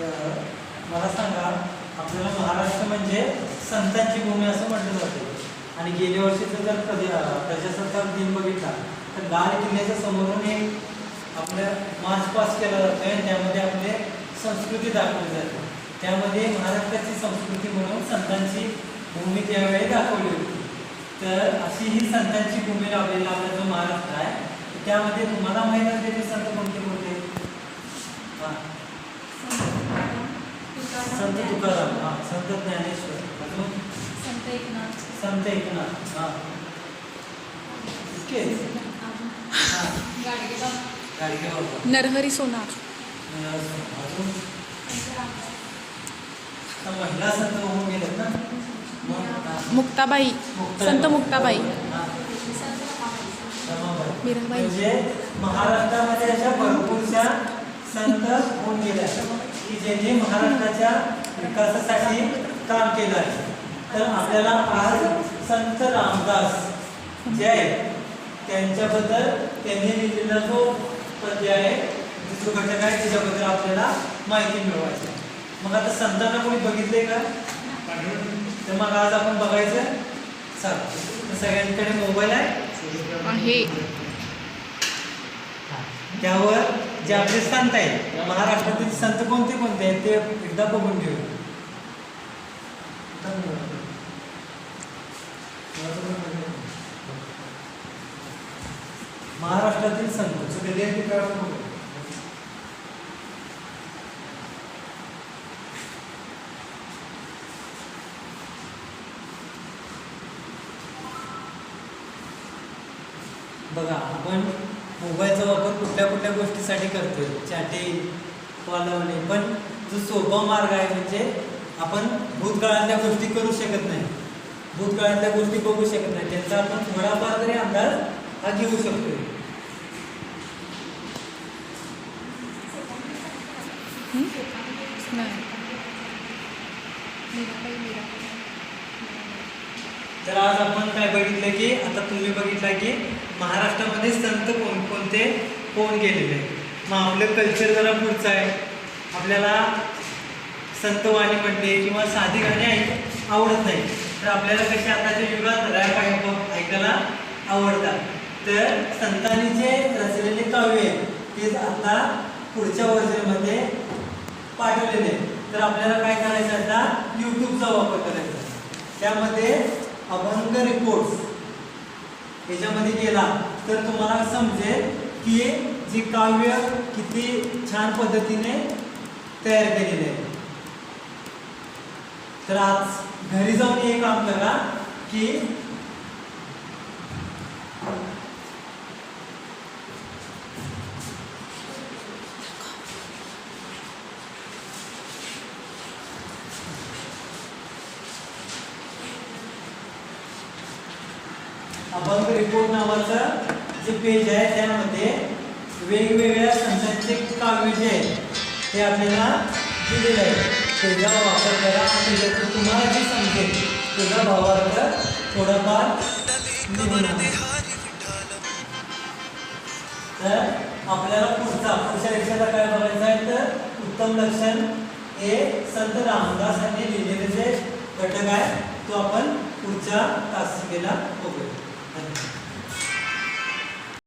मला सांगा आपल्याला महाराष्ट्र म्हणजे संतांची भूमी असं म्हटलं जाते. आणि गेल्या वर्षीचा जर प्रजासत्ताक दिन बघितला तर लाल किल्ल्याच्या समोरून एक आपल्या मार्च पास केला जातो आणि त्यामध्ये आपले संस्कृती दाखवली जाते. त्यामध्ये महाराष्ट्राची संस्कृती म्हणून संतांची भूमी त्यावेळी दाखवली होती. तर अशी ही संतांची भूमी लावलेला आपला जो महाराष्ट्र आहे त्यामध्ये तुम्हाला माहीत असलेले संत कोणते कोणते हां. संत तुकाराम हा संत ज्ञानेश्वर. अजून? संत एकनाथ. संत एकनाथ हा. इतके हा. गाडगेबाब गाडगे बाबा. नरहरी सोनार. अजून? महिला संत होऊन गेलेत ना. मुक्ताबाई. संत मुक्ताबाई. मीराबाई. म्हणजे महाराष्ट्रामध्ये अशा भरपूरशा संत होऊन गेल्या. की ज्यांनी महाराष्ट्राच्या विकासासाठी काम केलं आहे. तर आपल्याला आज संत रामदास जे आहे त्यांच्याबद्दल त्यांनी लिहिलेला जो पद्य आहे जो घटक आहे त्याच्याबद्दल आपल्याला माहिती मिळवायची. मग आता संतांना कोणी बघितले का? तर मग आज आपण बघायचं. चला. तर सगळ्यांकडे मोबाईल आहे. त्यावर जे आपले संत आहेत महाराष्ट्रातील संत कोणते कोणते आहेत ते एकदा बघून घेऊ. महाराष्ट्रातील संत बघा आपण मोबाईलचा वापर कुठल्या कुठल्या गोष्टीसाठी करतोय? चॅटिंग कॉल लावणे पण जो सोपा मार्ग आहे म्हणजे आपण भूतकाळातल्या गोष्टी करू शकत नाही. भूतकाळातल्या गोष्टी बघू शकत नाही. त्यांचा आपण थोडाफार तरी अंदाज हा घेऊ मीराबाई तर आज आपण काय बघितलं की आता तुम्ही बघितलं की महाराष्ट्रामध्ये संत कोण ते होऊन गेलेले आहे मग आपलं कल्चर जरा पुढचं आहे. आपल्याला संतवाणी म्हणते किंवा साधी गाणी ऐक आवडत नाही. तर आपल्याला कशी आताच्या युगात रॅप ऐक ऐकायला आवडतात. तर संतांनी जे रचलेले काव्य आहेत ते आता पुढच्या वर्जनमध्ये पाठवलेले आहेत. तर आपल्याला काय करायचं आता? यूट्यूबचा वापर करायचा त्यामध्ये अभंग रिपोर्ट्स याच्यामध्ये गेला तर तुम्हाला समजेल की जी काव्य किती छान पद्धतीने तयार केलेले आहे तर आज घरी जाऊन हे काम करा की अभंग रिपोर्ट नावाचा जे पेज आहे त्यामध्ये वेगवेगळ्या संतांचे काव्य जे आहेत ते आपल्याला दिलेलं आहे त्याचा वापर करा. आणि त्याच्यातून तुम्हाला जे समजेल त्याचा भावार्थ थोडाफार तर आपल्याला पुढचा पुढच्या लेक्चरला काय बघायचं आहे तर उत्तम लक्षण हे संत रामदास यांनी लिहिलेले जे घटक आहे तो आपण पुढच्या तासिकेला बघूया. धन्यवाद.